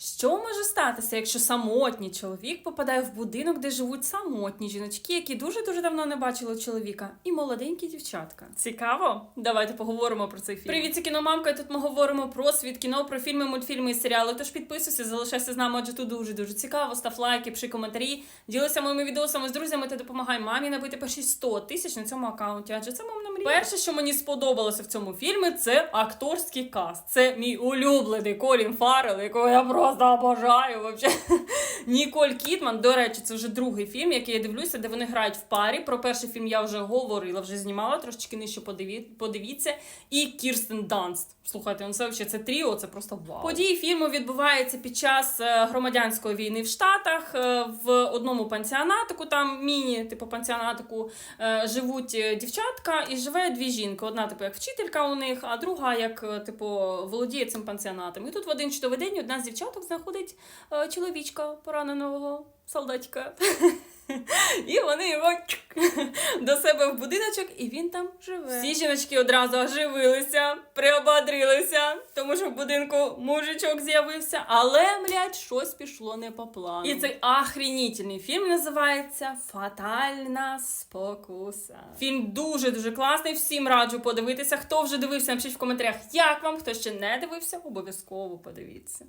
Що може статися, якщо самотній чоловік попадає в будинок, де живуть самотні жіночки, які дуже дуже давно не бачили чоловіка, і молоденькі дівчатка? Цікаво? Давайте поговоримо про цей фільм. Привіт, це кіномамка. І тут ми говоримо про світ кіно, про фільми, мультфільми і серіали. Тож підписуйся, залишайся з нами, адже тут дуже дуже цікаво. Став лайки, пиши коментарі, ділися моїми відосами з друзями та допомагай мамі набити перші 100 тисяч на цьому аккаунті. Адже це мамна мрія. Перше, що мені сподобалося в цьому фільмі, це акторський каст. Це мій улюблений Колін Фаррелл, якого я просто обожаю. Вообще. Ніколь Кітман, до речі, це вже другий фільм, який я дивлюся, де вони грають в парі. Про перший фільм я вже говорила, вже знімала трошечки нижче. Подиві... Подивіться. І Кірстен Данст. Слухайте, ну це взагалі це тріо, це просто вау. Події фільму відбуваються під час е, громадянської війни в Штатах е, в одному пансіонатику, там міні, типу пансіонатику, е, живуть е, дівчатка і живе дві жінки. Одна, типу, як вчителька у них, а друга, як е, типу, володіє цим пансіонатом. І тут в один чудовий день одна з дівчаток знаходить чоловічка пораненого солдатика. І вони його чук, до себе в будиночок, і він там живе. Всі жіночки одразу оживилися, приободрилися, тому що в будинку мужичок з'явився, але, блядь, щось пішло не по плану. І цей охренітельний фільм називається Фатальна спокуса. Фільм дуже дуже класний. Всім раджу подивитися. Хто вже дивився, напишіть в коментарях, як вам, хто ще не дивився, обов'язково подивіться.